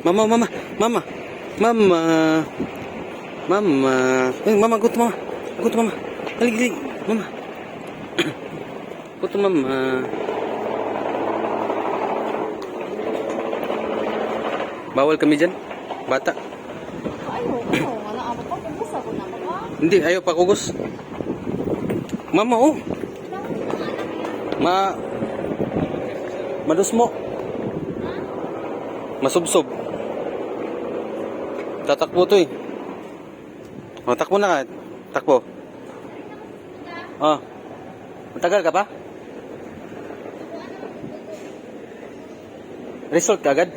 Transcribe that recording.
Mama, mama, mama. Mama. Mama. Eh, mama, gusto mama. Gusto mama. Halig. Mama. Gusto mama. Bawal kami dyan. Bata. Ayaw. Wala ako pa. Kumusta ko na mga. Hindi, ayaw pa kugos. Mama, oh. Ma... Madus mo. Masubsob. Tatakbo to eh. O, takbo na ka. Takbo. Oh. Matagal ka pa? Result ka agad?